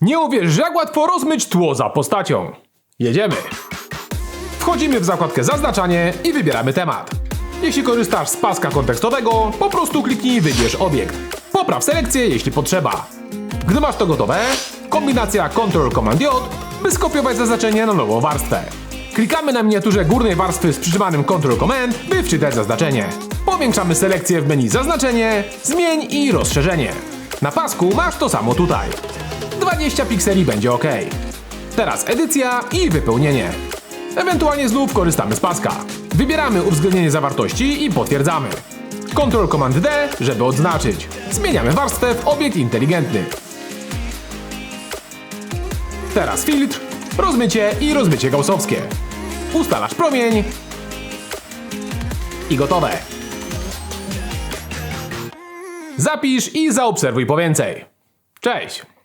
Nie uwierzysz, jak łatwo rozmyć tło za postacią. Jedziemy. Wchodzimy w zakładkę Zaznaczanie i wybieramy temat. Jeśli korzystasz z paska kontekstowego, po prostu kliknij Wybierz obiekt. Popraw selekcję, jeśli potrzeba. Gdy masz to gotowe, kombinacja Ctrl Command J, by skopiować zaznaczenie na nową warstwę. Klikamy na miniaturze górnej warstwy z przytrzymanym Ctrl Command, by wczytać zaznaczenie. Powiększamy selekcję w menu Zaznaczenie, Zmień i Rozszerzenie. Na pasku masz to samo tutaj. 20 pikseli będzie ok. Teraz edycja i wypełnienie. Ewentualnie znów korzystamy z paska. Wybieramy uwzględnienie zawartości i potwierdzamy. Ctrl Command D, żeby odznaczyć. Zmieniamy warstwę w obiekt inteligentny. Teraz filtr, rozmycie i rozmycie gaussowskie. Ustalasz promień i gotowe. Zapisz i zaobserwuj po więcej. Cześć!